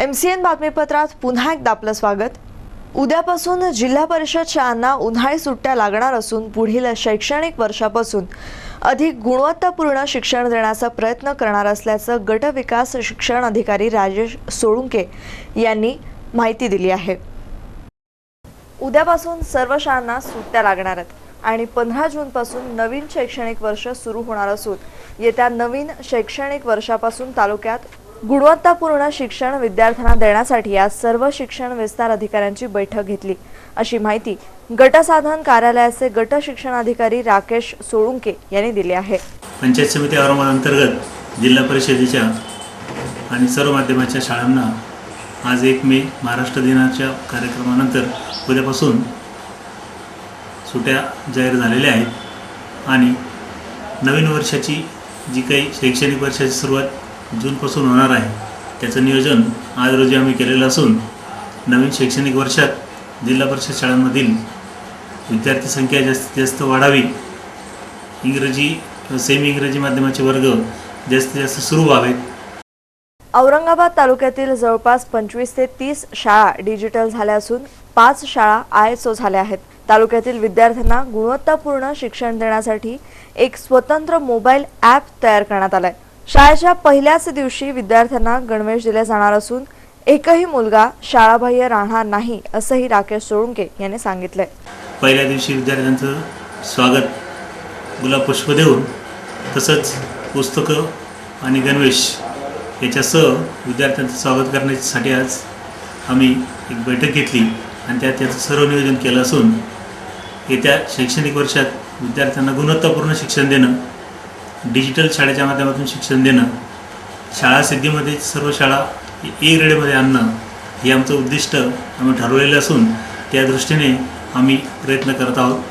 M C N बातमीपत्रात पुन्हा एकदा आपलं स्वागत. उद्यापासून जिल्हा परिषद शाळांना उन्हाळी सुट्ट्या लागणार असून पुढील शैक्षणिक वर्षापासून अधिक गुणवत्तापूर्ण शिक्षण देण्याचा प्रयत्न करणार असल्याचं गट विकास शिक्षण अधिकारी राजेश सोळुंके यांनी माहिती दिली आहे. उद्यापासून सर्व शाळांना सुट्ट्या लागणार आहेत आणि पंधरा जूनपासून नवीन शैक्षणिक वर्ष सुरू होणार असून येत्या नवीन शैक्षणिक वर्षापासून तालुक्यात गुणवत्तापूर्ण शिक्षण विद्यार्थ्यांना देण्यासाठी आज सर्व शिक्षण विस्तार अधिकाऱ्यांची बैठक घेतली. अशी माहिती गटसाधन कार्यालयाचे गट शिक्षण अधिकारी राकेश सोळुंके यांनी दिली आहे. पंचायत समिती औरंगाबाद अंतर्गत जिल्हा परिषदेच्या आणि सर्व माध्यमाच्या शाळांना आज एक मे महाराष्ट्र दिनाच्या कार्यक्रमानंतर उद्यापासून सुट्या जाहीर झालेल्या आहेत. आणि नवीन वर्षाची जी काही शैक्षणिक वर्षाची सुरुवात जूनपासून होणार आहे. त्याचं नियोजन आज रोजी आम्ही केलेलं असून नवीन शैक्षणिक वर्षात जिल्हा परिषद शाळांमधील विद्यार्थी संख्या जास्तीत जास्त वाढावी. इंग्रजी सेमी इंग्रजी माध्यमाचे वर्ग जास्तीत जास्त सुरू व्हावेत. औरंगाबाद तालुक्यातील जवळपास पंचवीस ते तीस शाळा डिजिटल झाल्या असून पाच शाळा आय एस ओ झाल्या आहेत. तालुक्यातील विद्यार्थ्यांना गुणवत्तापूर्ण शिक्षण देण्यासाठी एक स्वतंत्र मोबाईल ॲप तयार करण्यात आलाय. शाळेच्या पहिल्याच दिवशी विद्यार्थ्यांना गणवेश दिले जाणार असून एकही मुलगा शाळाबाह्य राहणार नाही असंही राकेश सोळुंके यांनी सांगितलंय. पहिल्या दिवशी विद्यार्थ्यांचं स्वागत गुलाब पुष्प देऊन तसंच पुस्तकं आणि गणवेश याच्यासह विद्यार्थ्यांचं स्वागत करण्यासाठी आज आम्ही एक बैठक घेतली आणि त्यात त्याचं सर्व नियोजन केलं असून येत्या शैक्षणिक वर्षात विद्यार्थ्यांना गुणवत्तापूर्ण शिक्षण देणं डिजिटल शाळेच्या माध्यमातून शिक्षण देणं शाळा सिद्धीमध्ये सर्व शाळा ए ग्रेडमध्ये आणणं हे आमचं उद्दिष्ट आम्ही ठरवलेलं असून त्या दृष्टीने आम्ही प्रयत्न करत आहोत.